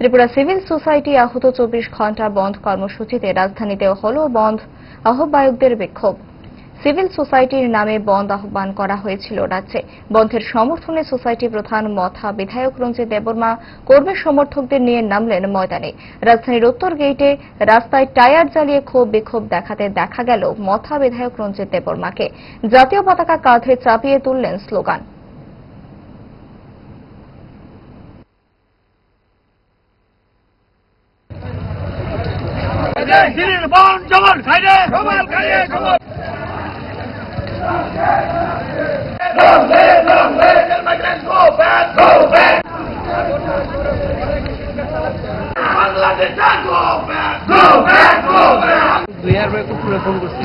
Tripura civil society আহত চব্বিশ ঘণ্টা বন্ধ কর্মসূচিতে রাজধানীতেও হল বন্ধ আহ্বায়কদের বিক্ষোভ। সিভিল সোসাইটির নামে বন্ধ আহ্বান করা হয়েছিল রাজ্যে। বন্ধের সমর্থনে সোসাইটি প্রধান মথা বিধায়ক রঞ্জিত দেববর্মা, কর্মী সমর্থকদের নিয়ে নামলেন ময়দানে। রাজধানীর উত্তর গেইটে রাস্তায় টায়ার জ্বালিয়ে ক্ষোভ বিক্ষোভ দেখাতে দেখা গেল মথা বিধায়ক রঞ্জিত দেববর্মাকে। জাতীয় পতাকা কাঁধে চাপিয়ে তুললেন স্লোগান। দিনের বন জবল খাইরে সমাল খাইরে go দুই হাজার করে ফোন করছি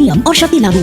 নিয়ম ও শর্তি লাগু